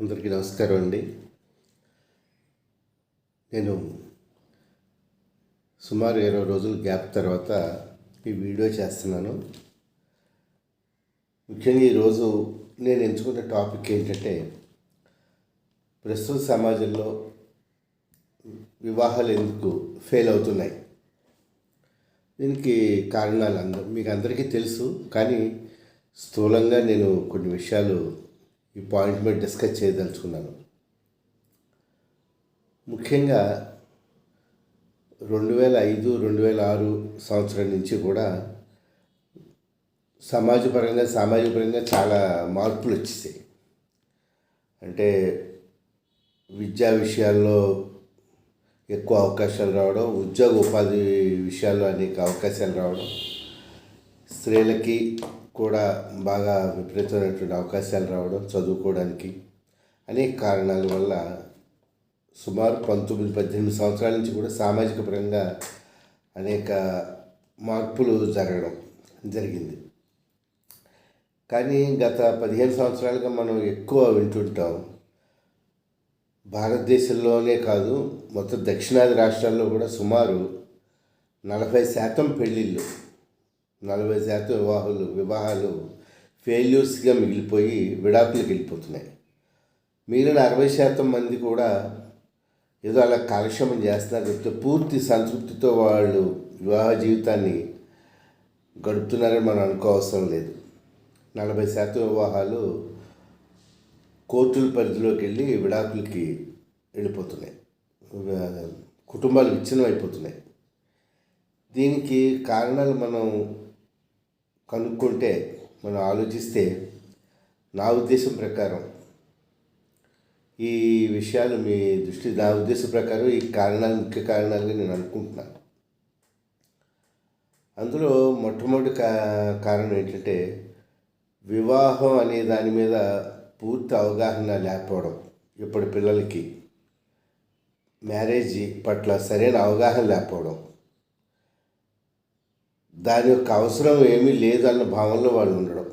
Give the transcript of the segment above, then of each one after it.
అందరికీ నమస్కారం అండి. నేను సుమారు ఇరవై రోజుల గ్యాప్ తర్వాత ఈ వీడియో చేస్తున్నాను. ముఖ్యంగా ఈరోజు నేను ఎంచుకున్న టాపిక్ ఏంటంటే ప్రస్తుత సమాజంలో వివాహాలు ఎందుకు ఫెయిల్ అవుతున్నాయి? దీనికి కారణాలు అందరూ మీకు అందరికీ తెలుసు కానీ స్థూలంగా నేను కొన్ని విషయాలు ఈ పాయింట్ మీద డిస్కస్ చేయదలుచుకున్నాను. ముఖ్యంగా రెండు వేల ఐదు రెండు వేల ఆరు సంవత్సరం నుంచి కూడా సమాజపరంగా సామాజికపరంగా చాలా మార్పులు వచ్చేసాయి. అంటే విద్యా విషయాల్లో ఎక్కువ అవకాశాలు రావడం ఉద్యోగ ఉపాధి విషయాల్లో అనేక అవకాశాలు రావడం స్త్రీలకి కూడా బాగా విపరీతమైనటువంటి అవకాశాలు రావడం చదువుకోవడానికి అనేక కారణాల వల్ల సుమారు పంతొమ్మిది పద్దెనిమిది సంవత్సరాల నుంచి కూడా సామాజిక పరంగా అనేక మార్పులు జరగడం జరిగింది. కానీ గత పదిహేను సంవత్సరాలుగా మనం ఎక్కువ వింటుంటాం. భారతదేశంలోనే కాదు మొత్తం దక్షిణాది రాష్ట్రాల్లో కూడా సుమారు నలభై శాతం పెళ్ళిళ్ళు నలభై శాతం వివాహాలు వివాహాలు ఫెయిల్యూర్స్గా మిగిలిపోయి విడాకులకు వెళ్ళిపోతున్నాయి. మిగిలిన అరవై శాతం మంది కూడా ఏదో అలా కాలక్షేమం చేస్తున్నారు చెప్తే పూర్తి సంతృప్తితో వాళ్ళు వివాహ జీవితాన్ని గడుపుతున్నారని మనం అనుకోవసరం లేదు. నలభై శాతం వివాహాలు కోర్టుల పరిధిలోకి వెళ్ళి విడాకులకి వెళ్ళిపోతున్నాయి. కుటుంబాలు విచ్ఛిన్నం అయిపోతున్నాయి దీనికి కారణాలు మనం కనుక్కుంటే మనం ఆలోచిస్తే నా ఉద్దేశం ప్రకారం ఈ విషయాలు మీ దృష్టి నా ఉద్దేశం ప్రకారం ఈ కారణాలు ముఖ్య కారణాలుగా నేను అనుకుంటున్నాను. అందులో మొట్టమొదటి కా కారణం ఏంటంటే వివాహం అనే దాని మీద పూర్తి అవగాహన లేకపోవడం. ఇప్పటి పిల్లలకి మ్యారేజ్ పట్ల సరైన అవగాహన లేకపోవడం. దాని యొక్క అవసరం ఏమీ లేదన్న భావనలో వాళ్ళు ఉండడం.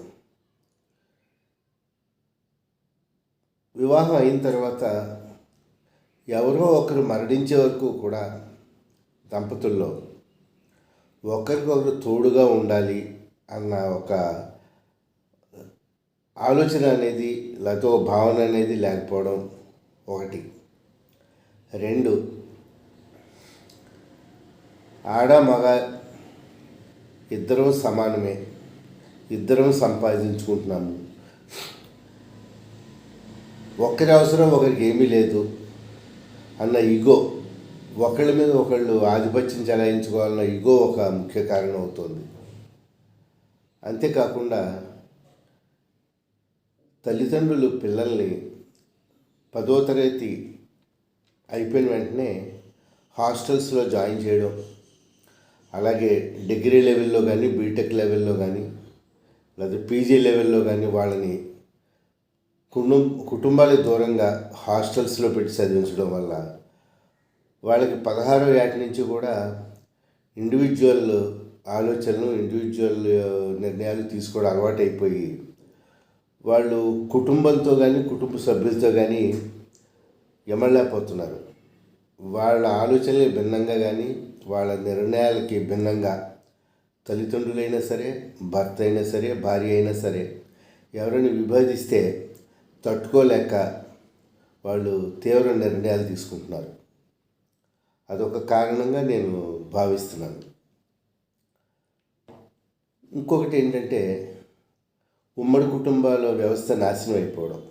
వివాహం అయిన తర్వాత ఎవరో ఒకరు మరణించే వరకు కూడా దంపతుల్లో ఒకరికొకరు తోడుగా ఉండాలి అన్న ఒక ఆలోచన అనేది లేకపోతే ఒక భావన అనేది లేకపోవడం ఒకటి. రెండు ఆడ మగ ఇద్దరం సమానమే. ఇద్దరం సంపాదించుకుంటున్నాము. ఒకరి అవసరం ఒకరికి ఏమీ లేదు. అన్న ఈగో ఒకళ్ళ మీద ఒకళ్ళు ఆధిపత్యం చెలాయించుకోవాలన్న ఈగో ఒక ముఖ్య కారణం అవుతుంది. అంతేకాకుండా తల్లిదండ్రులు పిల్లల్ని పదో తరగతి అయిపోయిన వెంటనే హాస్టల్స్లో జాయిన్ చేయడం అలాగే డిగ్రీ లెవెల్లో కానీ బీటెక్ లెవెల్లో కానీ లేదా పీజీ లెవెల్లో కానీ వాళ్ళని కుటుంబ కుటుంబాలకు దూరంగా హాస్టల్స్లో పెట్టి చదివించడం వల్ల వాళ్ళకి పదహారో ఏటి నుంచి కూడా ఇండివిజువల్ ఆలోచనలు ఇండివిజువల్ నిర్ణయాలు తీసుకోవడం అలవాటు అయిపోయి వాళ్ళు కుటుంబంతో కానీ కుటుంబ సభ్యులతో కానీ ఎమడలేకపోతున్నారు వాళ్ళ ఆలోచనలు భిన్నంగా కానీ వాళ్ళ నిర్ణయాలకి భిన్నంగా తల్లిదండ్రులైనా సరే భర్త అయినా సరే భార్య అయినా సరే ఎవరైనా విభేదిస్తే తట్టుకోలేక వాళ్ళు తీవ్ర నిర్ణయాలు తీసుకుంటున్నారు. అదొక కారణంగా నేను భావిస్తున్నాను. ఇంకొకటి ఏంటంటే ఉమ్మడి కుటుంబాల వ్యవస్థ నాశనం అయిపోవడం.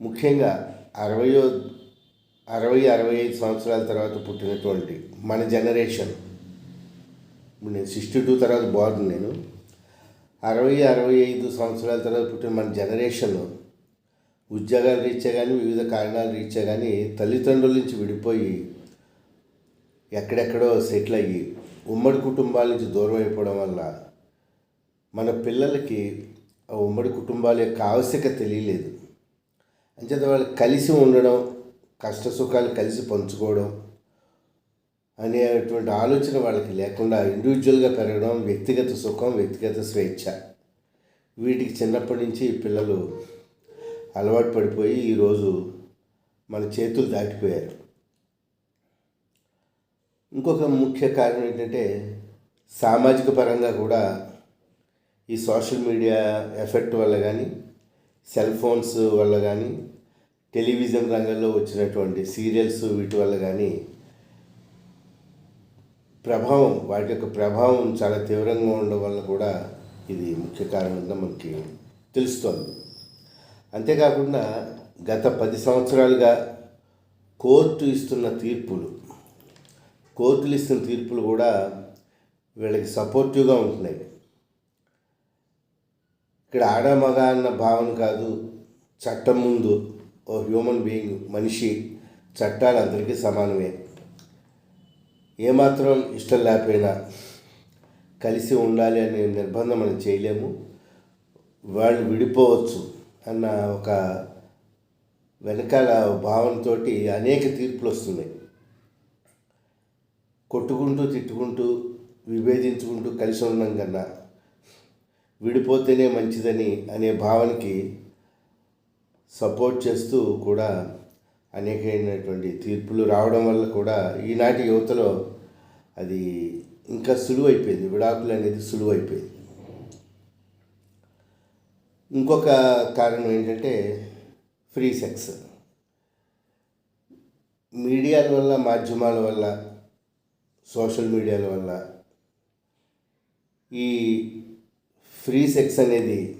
ముఖ్యంగా అరవయో అరవై అరవై ఐదు సంవత్సరాల తర్వాత పుట్టినటువంటి మన జనరేషన్. ఇప్పుడు నేను సిక్స్టీ టూ తర్వాత బాగుంది నేను. అరవై అరవై ఐదు సంవత్సరాల తర్వాత పుట్టిన మన జనరేషన్ ఉద్యోగాలు రీత్యా కానీ వివిధ కారణాలు రీత్యా కానీ తల్లిదండ్రుల నుంచి విడిపోయి ఎక్కడెక్కడో సెటిల్ అయ్యి ఉమ్మడి కుటుంబాల నుంచి దూరం అయిపోవడం వల్ల మన పిల్లలకి ఆ ఉమ్మడి కుటుంబాల యొక్క ఆవశ్యకత తెలియలేదు. అంచేత వాళ్ళు కలిసి ఉండడం కష్ట సుఖాలు కలిసి పంచుకోవడం అనేటువంటి ఆలోచన వాళ్ళకి లేకుండా ఇండివిజువల్గా పెరగడం వ్యక్తిగత సుఖం వ్యక్తిగత స్వేచ్ఛ. వీటికి చిన్నప్పటి నుంచి పిల్లలు అలవాటు పడిపోయి ఈరోజు మన చేతులు దాటిపోయారు. ఇంకొక ముఖ్య కారణం ఏంటంటే సామాజిక పరంగా కూడా ఈ సోషల్ మీడియా ఎఫెక్ట్ వల్ల కానీ సెల్ ఫోన్స్ వల్ల కానీ టెలివిజన్ రంగంలో వచ్చినటువంటి సీరియల్స్ వీటి వల్ల కానీ ప్రభావం వాటి యొక్క ప్రభావం చాలా తీవ్రంగా ఉండడం వల్ల కూడా ఇది ముఖ్య కారణంగా మనకి తెలుస్తోంది. అంతేకాకుండా గత పది సంవత్సరాలుగా కోర్టు ఇస్తున్న తీర్పులు కోర్టులు ఇస్తున్న తీర్పులు కూడా వీళ్ళకి సపోర్టివ్గా ఉంటున్నాయి. ఇక్కడ ఆడ మగ అన్న భావన కాదు చట్టం ముందు ఓ హ్యూమన్ బీయింగ్ మనిషి చట్టాలు అందరికీ సమానమే. ఏమాత్రం ఇష్టం లేకపోయినా కలిసి ఉండాలి అనే నిర్బంధం మనం చేయలేము. వాళ్ళు విడిపోవచ్చు అన్న ఒక వెనకాల భావనతో అనేక తీర్పులు వస్తున్నాయి. కొట్టుకుంటూ తిట్టుకుంటూ విభేదించుకుంటూ కలిసి ఉండడం కన్నా విడిపోతేనే మంచిదని అనే భావనకి సపోర్ట్ చేస్తూ కూడా అనేకమైనటువంటి తీర్పులు రావడం వల్ల కూడా ఈనాటి యువతలో అది ఇంకా సులువైపోయింది. విడాకులు అనేది సులువైపోయింది. ఇంకొక కారణం ఏంటంటే ఫ్రీ సెక్స్. మీడియాల వల్ల మాధ్యమాల వల్ల సోషల్ మీడియాల వల్ల ఈ ఫ్రీ సెక్స్ అనేది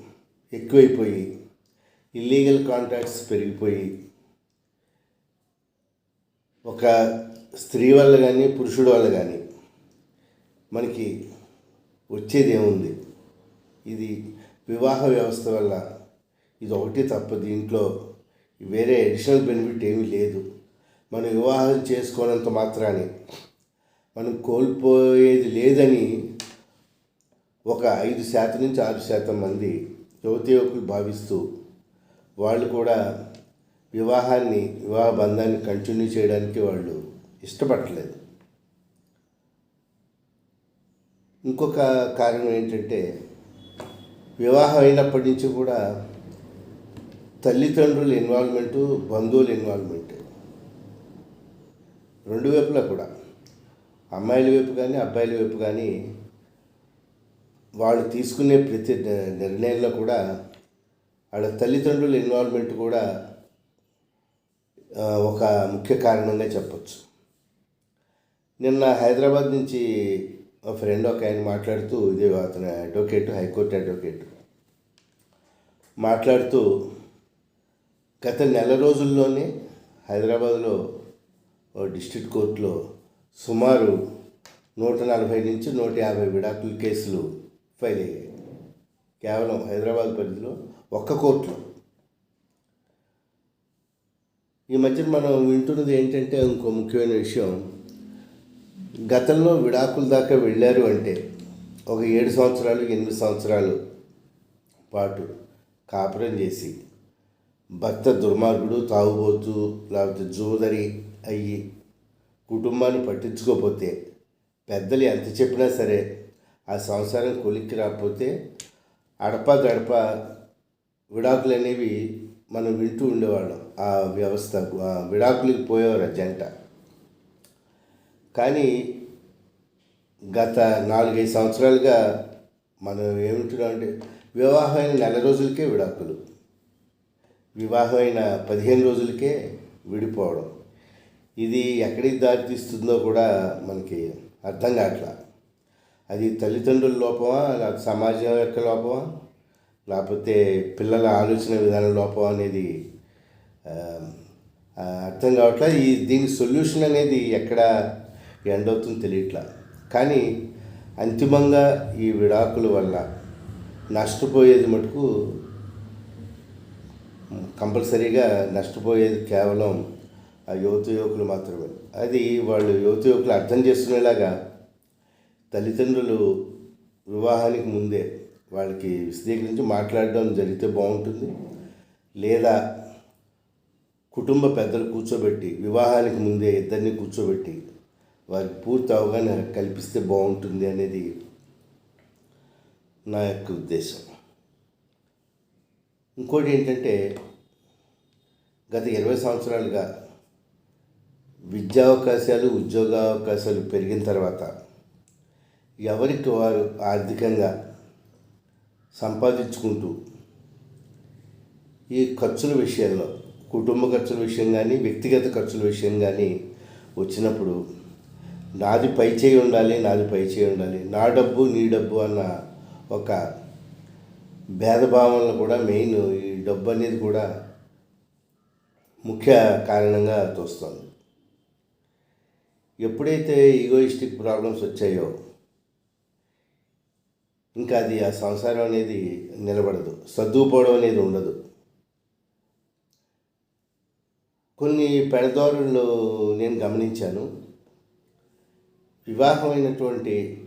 ఎక్కువైపోయి ఇల్లీగల్ కాంట్రాక్ట్స్ పెరిగిపోయి ఒక స్త్రీ వల్ల కానీ పురుషుడు వల్ల కానీ మనకి వచ్చేది ఏముంది? ఇది వివాహ వ్యవస్థ వల్ల ఇది ఒకటి తప్ప దీంట్లో వేరే అడిషనల్ బెనిఫిట్ ఏమీ లేదు. మనం వివాహం చేసుకోనంత మాత్రాన్ని మనం కోల్పోయేది లేదని ఒక ఐదు శాతం నుంచి ఆరు శాతం మంది యువతి యువకులు భావిస్తూ వాళ్ళు కూడా వివాహాన్ని వివాహ బంధాన్ని కంటిన్యూ చేయడానికి వాళ్ళు ఇష్టపడట్లేదు. ఇంకొక కారణం ఏంటంటే వివాహం అయినప్పటి నుంచి కూడా తల్లిదండ్రుల ఇన్వాల్వ్మెంటు బంధువుల ఇన్వాల్వ్మెంట్ రెండు వైపులా కూడా. అమ్మాయిల వైపు కానీ అబ్బాయిల వైపు కానీ వాళ్ళు తీసుకునే ప్రతి నిర్ణయంలో కూడా వాళ్ళ తల్లిదండ్రుల ఇన్వాల్వ్మెంట్ కూడా ఒక ముఖ్య కారణంగా చెప్పచ్చు. నిన్న హైదరాబాద్ నుంచి మా ఫ్రెండ్ ఒక ఆయన మాట్లాడుతూ ఇదే అతను అడ్వకేట్ హైకోర్టు అడ్వకేట్ మాట్లాడుతూ గత నెల రోజుల్లోనే హైదరాబాద్లో డిస్ట్రిక్ట్ కోర్టులో సుమారు నూట నలభై నుంచి నూట యాభై విడాకుల కేసులు ఫైల్ అయ్యాయి. కేవలం హైదరాబాద్ పరిధిలో ఒక్క కోర్టులో ఈ మధ్యన మనం వింటున్నది ఏంటంటే ఇంకో ముఖ్యమైన విషయం. గతంలో విడాకుల దాకా వెళ్ళారు అంటే ఒక ఏడు సంవత్సరాలు ఎనిమిది సంవత్సరాలు పాటు కాపురం చేసి భర్త దుర్మార్గుడు తాగుబోతూ లేకపోతే జూదరి అయ్యి కుటుంబాన్ని పట్టించుకోకపోతే పెద్దలు ఎంత చెప్పినా సరే ఆ సంసారం కొలిక్కి రాకపోతే అడప దడప విడాకులు అనేవి మనం వింటూ ఉండేవాళ్ళం. ఆ వ్యవస్థ విడాకులకి పోయేవారు ఆ జంట. కానీ గత నాలుగైదు సంవత్సరాలుగా మనం ఏమింటున్నాం అంటే వివాహమైన నెల రోజులకే విడాకులు. వివాహమైన పదిహేను రోజులకే విడిపోవడం. ఇది ఎక్కడికి దారితీస్తుందో కూడా మనకి అర్థం కావట్లా. అది తల్లిదండ్రుల లోపమా లేకపోతే సమాజం యొక్క లోపమా? లేకపోతే పిల్లల ఆలోచన విధానం లోపం అనేది అర్థం కావట్లేదు ఈ దీని సొల్యూషన్ అనేది ఎక్కడ ఎండ్ అవుతుందో తెలియట్లా? కానీ అంతిమంగా ఈ విడాకుల వల్ల నష్టపోయేది మటుకు కంపల్సరీగా నష్టపోయేది కేవలం ఆ యువత యువకులు మాత్రమే. అది వాళ్ళు యువత యువకులు అర్థం చేసుకునేలాగా తల్లిదండ్రులు వివాహానికి ముందే వాళ్ళకి విశదీకరించి మాట్లాడడం జరిగితే బాగుంటుంది. లేదా కుటుంబ పెద్దలు కూర్చోబెట్టి వివాహానికి ముందే ఇద్దరిని కూర్చోబెట్టి వారికి పూర్తి అవగాహన కల్పిస్తే బాగుంటుంది అనేది నా యొక్క ఉద్దేశం. ఇంకోటి ఏంటంటే గత ఇరవై సంవత్సరాలుగా విద్యా అవకాశాలు ఉద్యోగ అవకాశాలు పెరిగిన తర్వాత ఎవరికి వారు ఆర్థికంగా సంపాదించుకుంటూ. ఈ ఖర్చుల విషయంలో కుటుంబ ఖర్చుల విషయం కానీ వ్యక్తిగత ఖర్చుల విషయం కానీ వచ్చినప్పుడు నాది పై చేయి ఉండాలి నాది పై చేయి ఉండాలి. నా డబ్బు నీ డబ్బు అన్న ఒక భేదభావనలు కూడా మెయిన్ ఈ డబ్బు అనేది కూడా ముఖ్య కారణంగా తోస్తుంది. ఎప్పుడైతే ఈగోయిస్టిక్ ప్రాబ్లమ్స్ వచ్చాయో ఇంకా అది ఆ సంసారం అనేది నిలబడదు. సర్దుకుపోవడం అనేది ఉండదు. కొన్ని పెడదారుల్లో నేను గమనించాను. వివాహమైనటువంటి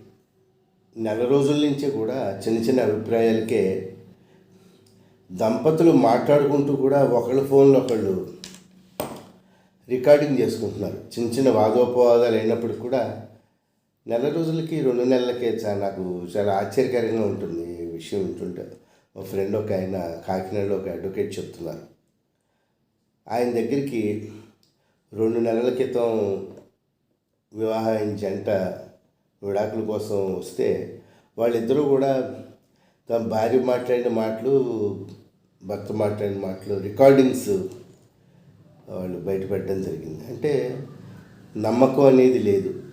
నెల రోజుల నుంచి కూడా చిన్న చిన్న అభిప్రాయాలకే దంపతులు మాట్లాడుకుంటూ కూడా ఒకళ్ళ ఫోన్లో ఒకళ్ళు రికార్డింగ్ చేసుకుంటున్నారు. చిన్న చిన్న వాదోపవాదాలు అయినప్పటికి కూడా నెల రోజులకి రెండు నెలలకే చాలా నాకు చాలా ఆశ్చర్యకరంగా ఉంటుంది ఈ విషయం వింటుంటే. మా ఫ్రెండ్ ఒక ఆయన కాకినాడలో ఒక అడ్వకేట్ చెప్తున్నారు. ఆయన దగ్గరికి రెండు నెలల క్రితం వివాహమైన జంట విడాకుల కోసం వస్తే వాళ్ళిద్దరూ కూడా తమ భార్య మాట్లాడిన మాటలు భర్త మాట్లాడిన మాటలు రికార్డింగ్స్ వాళ్ళు బయటపెట్టడం జరిగింది. అంటే నమ్మకం అనేది లేదు.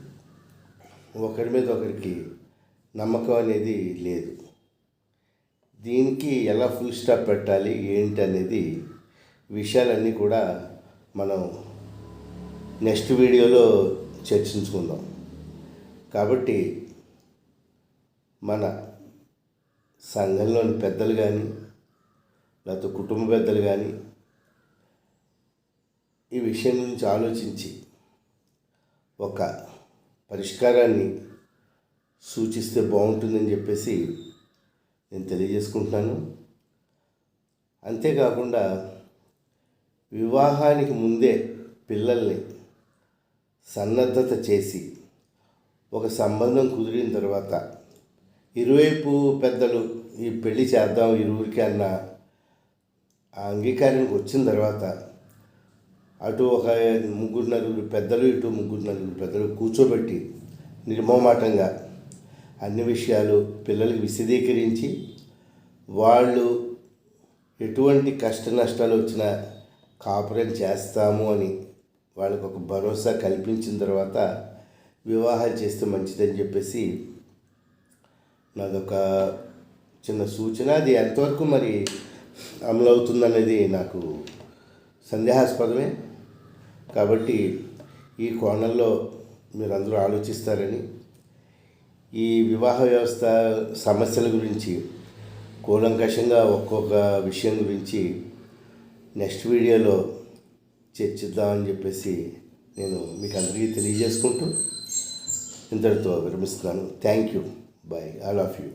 ఒకరి మీద ఒకరికి నమ్మకం అనేది లేదు. దీనికి ఎలా ఫుల్ స్టాప్ పెట్టాలి ఏంటి అనేది విషయాలన్నీ కూడా మనం నెక్స్ట్ వీడియోలో చర్చించుకుందాం. కాబట్టి మన సంఘంలోని పెద్దలు కానీ లేకపోతే కుటుంబ పెద్దలు కానీ ఈ విషయం గురించి ఆలోచించి ఒక పరిష్కారాన్ని సూచిస్తే బాగుంటుందని చెప్పేసి నేను తెలియజేసుకుంటున్నాను. అంతేకాకుండా వివాహానికి ముందే పిల్లల్ని సన్నద్ధత చేసి ఒక సంబంధం కుదిరిన తర్వాత ఇరువైపు పెద్దలు ఈ పెళ్ళి చేద్దాం ఇరువురికి అన్న ఆ అంగీకారానికి వచ్చిన తర్వాత అటు ఒక ముగ్గురు నలుగురు పెద్దలు ఇటు ముగ్గురు నలుగురు పెద్దలు కూర్చోబెట్టి నిర్మమాటంగా అన్ని విషయాలు పిల్లలకి విశదీకరించి వాళ్ళు ఎటువంటి కష్ట నష్టాలు వచ్చినా కాపురం చేస్తాము అని వాళ్ళకు ఒక భరోసా కల్పించిన తర్వాత వివాహం చేస్తే మంచిదని చెప్పేసి నాదొక చిన్న సూచన. అది ఎంతవరకు మరి అమలవుతుందనేది నాకు సందేహాస్పదమే. కాబట్టి ఈ కోణంలో మీరందరూ ఆలోచిస్తారని ఈ వివాహ వ్యవస్థ సమస్యల గురించి కూలంకషంగా ఒక్కొక్క విషయం గురించి నెక్స్ట్ వీడియోలో చర్చిద్దామని చెప్పేసి నేను మీకు అందరికీ తెలియజేసుకుంటూ ఇంతటితో విరమిస్తున్నాను. Thank you bye all of you